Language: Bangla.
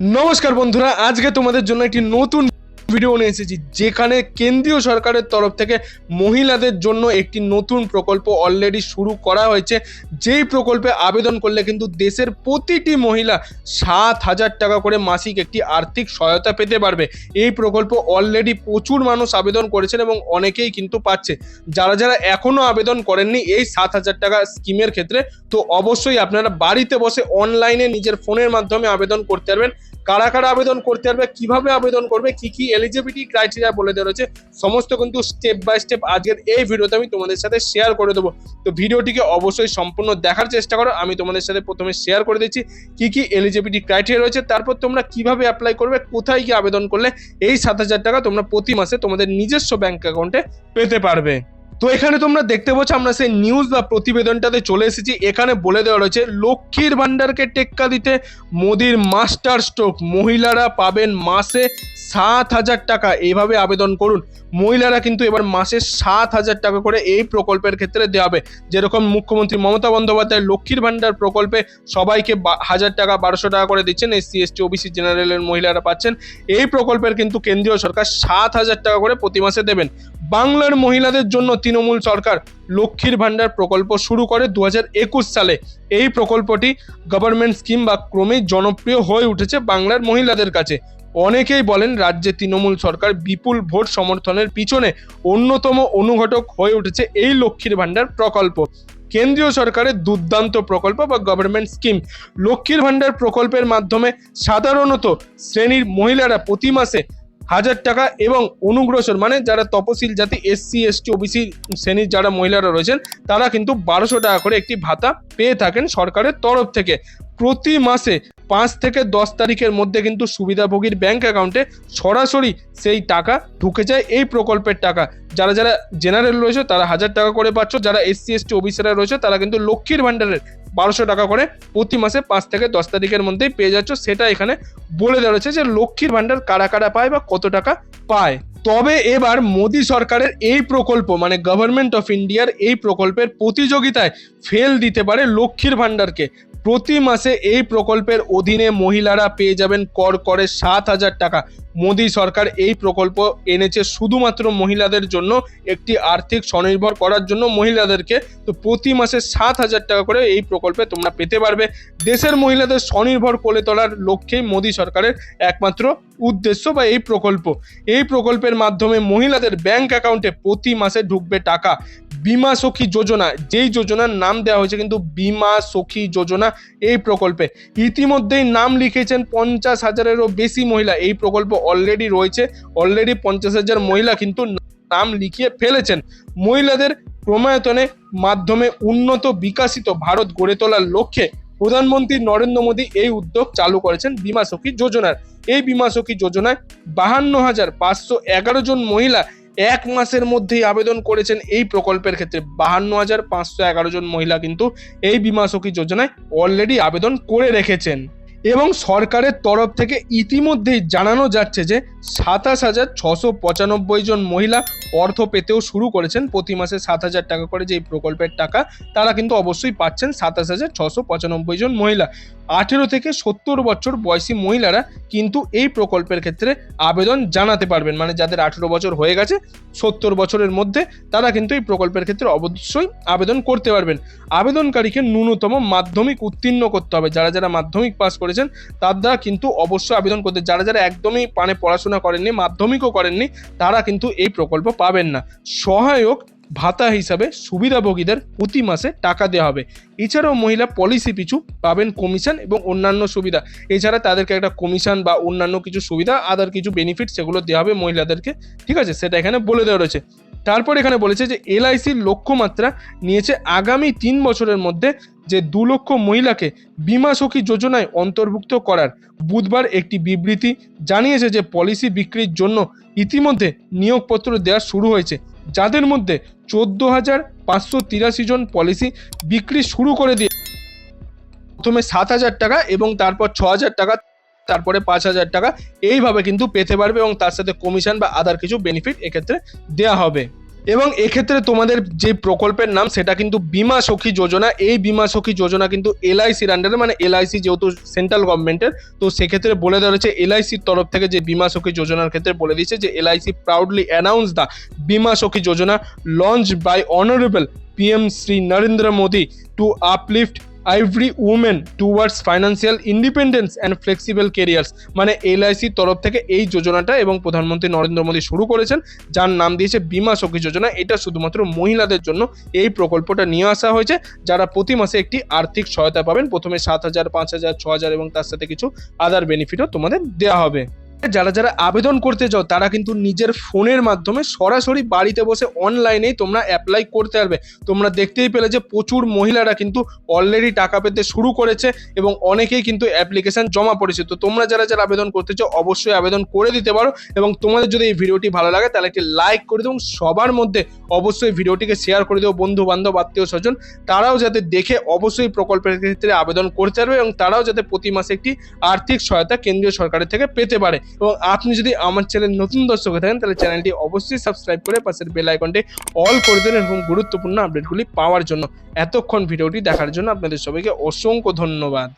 নমস্কার বন্ধুরা, আজকে তোমাদের জন্য একটি নতুন ভিডিও নিয়ে এসেছি, যেখানে কেন্দ্রীয় সরকারের তরফ থেকে মহিলাদের জন্য একটি নতুন প্রকল্প অলরেডি শুরু করা হয়েছে। যেই প্রকল্পে আবেদন করলে কিন্তু দেশের প্রতিটি মহিলা সাত হাজার টাকা করে মাসিক একটি আর্থিক সহায়তা পেতে পারবে। এই প্রকল্প অলরেডি প্রচুর মানুষ আবেদন করেছেন এবং অনেকেই কিন্তু পাচ্ছে। যারা যারা এখনও আবেদন করেননি এই সাত হাজার টাকা স্কিমের ক্ষেত্রে, তো অবশ্যই আপনারা বাড়িতে বসে অনলাইনে নিজের ফোনের মাধ্যমে আবেদন করতে পারবেন। কারা কারা আবেদন করতে পারবে, কীভাবে আবেদন করবে, কি কি এলিজিবিলিটি ক্রাইটেরিয়া বলে দেওয়া রয়েছে, সমস্ত কিন্তু স্টেপ বাই স্টেপ আজকের এই ভিডিওতে আমি তোমাদের সাথে শেয়ার করে দেবো। তো ভিডিওটিকে অবশ্যই সম্পূর্ণ দেখার চেষ্টা করো, আমি তোমাদের সাথে প্রথমে শেয়ার করে দিচ্ছি কি কি এলিজিবিলিটি ক্রাইটেরিয়া রয়েছে, তারপর তোমরা কীভাবে অ্যাপ্লাই করবে, কোথায় গিয়ে আবেদন করলে, এই সাত হাজার টাকা তোমরা প্রতি মাসে তোমাদের নিজস্ব ব্যাংক অ্যাকাউন্টে পেতে পারবে। তো এখানে তোমরা দেখতে পাচ্ছ, আমরা সেই নিউজ বা প্রতিবেদনটাতে চলে এসেছি। এখানে বলে দেওয়া রয়েছে, লক্ষ্মীর ভান্ডারকে টেক্কা দিতে মোদির মাস্টার স্ট্রোক মহিলারা পাবেন মাসে সাত হাজার টাকা। এইভাবে আবেদন করুন। মহিলারা কিন্তু এবার মাসে সাত হাজার টাকা করে এই প্রকল্পের ক্ষেত্রে দেওয়া হবে। যেরকম মুখ্যমন্ত্রী মমতা বন্দ্যোপাধ্যায় লক্ষ্মীর ভান্ডার প্রকল্পে সবাইকে হাজার টাকা, বারোশো টাকা করে দিচ্ছেন। এসসি, এসটি, ওবিসি, জেনারেলের মহিলারা পাচ্ছেন। এই প্রকল্পের কিন্তু কেন্দ্রীয় সরকার সাত হাজার টাকা করে প্রতি মাসে দেবেন। বাংলার মহিলাদের জন্য তৃণমূল সরকার লক্ষ্মীর ভান্ডার প্রকল্প শুরু করে দু সালে। এই প্রকল্পটি গভর্নমেন্ট স্কিম বা ক্রমেই জনপ্রিয় হয়ে উঠেছে বাংলার মহিলাদের কাছে। অনেকেই বলেন রাজ্যে তৃণমূল সরকার বিপুল ভোট সমর্থনের পিছনে অন্যতম অনুঘটক হয়ে উঠেছে এই লক্ষ্মীর ভান্ডার প্রকল্প। কেন্দ্রীয় সরকারের দুর্দান্ত প্রকল্প বা গভর্নমেন্ট স্কিম লক্ষ্মীর ভান্ডার প্রকল্পের মাধ্যমে সাধারণত শ্রেণির মহিলারা প্রতি মাসে হাজার টাকা এবং অনুগ্রসর মানে যারা তপশিল জাতি, এসসি, এসটি, ওবিসি শ্রেণির যারা মহিলারা রয়েছেন, তারা কিন্তু বারোশো টাকা করে একটি ভাতা পেয়ে থাকেন সরকারের তরফ থেকে। প্রতি মাসে পাঁচ থেকে দশ তারিখের মধ্যে কিন্তু সুবিধাভোগীর ব্যাংক অ্যাকাউন্টে সরাসরি সেই টাকা ঢুকে যায়, এই প্রকল্পের টাকা। যারা যারা জেনারেল রয়েছে তারা হাজার টাকা করে পাচ্ছ, যারা এসসি এসটি ওবিসিরা রয়েছে তারা কিন্তু লক্ষ্মীর ভান্ডারের বারোশো টাকা করে প্রতি মাসে পাঁচ থেকে দশ তারিখের মধ্যেই পেয়ে যাচ্ছ। সেটা এখানে বলে দেওয়া রয়েছে যে লক্ষ্মীর ভান্ডার কারা কারা পায় বা কত টাকা পায়। তবে এবার মোদী সরকারের এই প্রকল্প মানে গভর্নমেন্ট অফ ইন্ডিয়ার এই প্রকল্পের প্রতিযোগিতায় ফেল দিতে পারে লক্ষ্মীর ভান্ডারকে প্রতি মাসে এই প্রকল্পের অধীনে মহিলারা পেয়ে যাবেন কর করে সাত হাজার টাকা। মোদী সরকার এই প্রকল্প এনেছে শুধুমাত্র মহিলাদের জন্য, একটি আর্থিক স্বনির্ভর করার জন্য মহিলাদেরকে। তো প্রতি মাসে সাত হাজার টাকা করে এই প্রকল্পে তোমরা পেতে পারবে। দেশের মহিলাদের স্বনির্ভর করে তোলার লক্ষ্যেই মোদী সরকারের একমাত্র উদ্দেশ্য বা এই প্রকল্প? এই প্রকল্পের মাধ্যমে মহিলাদের ব্যাংক অ্যাকাউন্টে প্রতি মাসে ঢুকবে টাকা। বিমা সখী যোজনা, যেই যোজনার নাম দেওয়া হয়েছে কিন্তু বিমা সখী যোজনা এই প্রকল্পে। ইতিমধ্যেই নাম লিখেছেন পঞ্চাশ হাজারেরও বেশি মহিলা। এই প্রকল্প অলরেডি রয়েছে অলরেডি পঞ্চাশ হাজার মহিলা কিন্তু নাম লিখিয়ে ফেলেছেন। মহিলাদের ক্রমায়তনে মাধ্যমে উন্নত বিকাশিত ভারত গড়ে তোলার লক্ষ্যে প্রধানমন্ত্রী নরেন্দ্র মোদী এই উদ্যোগ চালু করেছেন বিমা সখী যোজনার। এই বিমা সখী যোজনায় বাহান্ন হাজার পাঁচশো এগারো জন মহিলা এক মাসের মধ্যেই আবেদন করেছেন এই প্রকল্পের ক্ষেত্রে। বাহান্ন হাজার পাঁচশো এগারো জন মহিলা কিন্তু এই বিমা সখী যোজনায় অলরেডি আবেদন করে রেখেছেন। এবং সরকারের তরফ থেকে ইতিমধ্যেই জানানো যাচ্ছে যে সাতাশ হাজার ছশো পঁচানব্বই জন মহিলা অর্থ পেতেও শুরু করেছেন। প্রতি মাসে সাত হাজার টাকা করে যে প্রকল্পের টাকা, তারা কিন্তু অবশ্যই পাচ্ছেন সাতাশ হাজার ছশো পঁচানব্বই জন মহিলা। আঠেরো থেকে সত্তর বছর বয়সী মহিলারা কিন্তু এই প্রকল্পের ক্ষেত্রে আবেদন জানাতে পারবেন। মানে যাদের আঠেরো বছর হয়ে গেছে, সত্তর বছরের মধ্যে তারা কিন্তু এই প্রকল্পের ক্ষেত্রে অবশ্যই আবেদন করতে পারবেন। আবেদনকারীকে ন্যূনতম মাধ্যমিক উত্তীর্ণ করতে হবে। যারা যারা মাধ্যমিক পাস করেছেন, তার দ্বারা কিন্তু অবশ্যই আবেদন করতে যারা যারা একদমই পানে পড়াশোনা করেননি, মাধ্যমিকও করেননি, তারা কিন্তু এই প্রকল্প পাবেন না। সহায়ক ভাতা হিসাবে সুবিধাভোগীদের প্রতি মাসে টাকা দেওয়া হবে। এছাড়াও মহিলা পলিসি পিছু পাবেন কমিশন এবং অন্যান্য সুবিধা। এছাড়া তাদেরকে একটা কমিশন বা অন্যান্য কিছু সুবিধা আদার কিছু বেনিফিট সেগুলো দেওয়া হবে মহিলাদেরকে। ঠিক আছে? সেটা এখানে বলে দেওয়া রয়েছে। তারপর এখানে বলেছে যে এলআইসির লক্ষ্যমাত্রা নিয়েছে আগামী তিন বছরের মধ্যে যে দু লক্ষ মহিলাকে বিমা সখী যোজনায় অন্তর্ভুক্ত করার বুধবার একটি বিবৃতি জানিয়েছে যে পলিসি বিক্রির জন্য ইতিমধ্যে নিয়োগপত্র দেওয়া শুরু হয়েছে। যাদের মধ্যে চোদ্দ হাজার পাঁচশো তিরাশি জন পলিসি বিক্রি শুরু করে দিয়ে প্রথমে সাত হাজার টাকা এবং তারপর ছ হাজার টাকা তারপরে পাঁচ হাজার টাকা এইভাবে কিন্তু পেতে পারবে এবং তার সাথে কমিশন বা আদার কিছু বেনিফিট এক্ষেত্রে দেওয়া হবে। এবং এক্ষেত্রে তোমাদের যে প্রকল্পের নাম, সেটা কিন্তু বিমা সখী যোজনা। এই বিমা সখী যোজনা কিন্তু এলআইসির আন্ডারে মানে এলআইসি যেহেতু সেন্ট্রাল গভর্নমেন্টের তো সেক্ষেত্রে বলে দেওয়া হয়েছে এলআইসির তরফ থেকে যে বিমা সখী যোজনার ক্ষেত্রে বলে দিয়েছে যে LIC proudly announce the Bima Sakhi Yojana launch by honourable PM Shri Narendra Modi to uplift every women towards financial independence and flexible careers মানে এলআইসির তরফ থেকে এই যোজনাটা এবং প্রধানমন্ত্রী নরেন্দ্র মোদী শুরু করেছেন, যার নাম দিয়েছে বিমা সখী যোজনা। এটা শুধুমাত্র মহিলাদের জন্য এই প্রকল্পটা নিয়ে আসা হয়েছে, যারা প্রতি মাসে একটি আর্থিক সহায়তা পাবেন। প্রথমে সাত হাজার, পাঁচ হাজার, ছ হাজার এবং তার সাথে কিছু আদার বেনিফিটও তোমাদের দেওয়া হবে। যারা যারা আবেদন করতে চাও তারা কিন্তু নিজের ফোনের মাধ্যমে সরাসরি বাড়িতে বসে অনলাইনেই তোমরা অ্যাপ্লাই করতে পারবে। তোমরা দেখতেই পেলে যে প্রচুর মহিলারা কিন্তু অলরেডি টাকা পেতে শুরু করেছে এবং অনেকেই কিন্তু অ্যাপ্লিকেশন জমা পড়েছে। তো তোমরা যারা যারা আবেদন করতে চাও, অবশ্যই আবেদন করে দিতে পারো এবং তোমাদের যদি এই ভিডিওটি ভালো লাগে, তাহলে একটি লাইক করে দেবো এবং সবার মধ্যে অবশ্যই ভিডিওটিকে শেয়ার করে দেবো বন্ধু বান্ধব আত্মীয় স্বজন। তারাও যাতে দেখে অবশ্যই প্রকল্পের ক্ষেত্রে আবেদন করতে পারবে এবং তারাও যাতে প্রতি মাসে একটি আর্থিক সহায়তা কেন্দ্রীয় সরকারের থেকে পেতে পারে। এবং আপনি যদি আমার চ্যানেল নতুন দর্শক হয়ে থাকেন, তাহলে চ্যানেলটি অবশ্যই সাবস্ক্রাইব করে পাশের বেল আইকনটি অল করে দেন এবং গুরুত্বপূর্ণ আপডেটগুলি পাওয়ার জন্য। এতক্ষণ ভিডিওটি দেখার জন্য আপনাদের সবাইকে অসংখ্য ধন্যবাদ।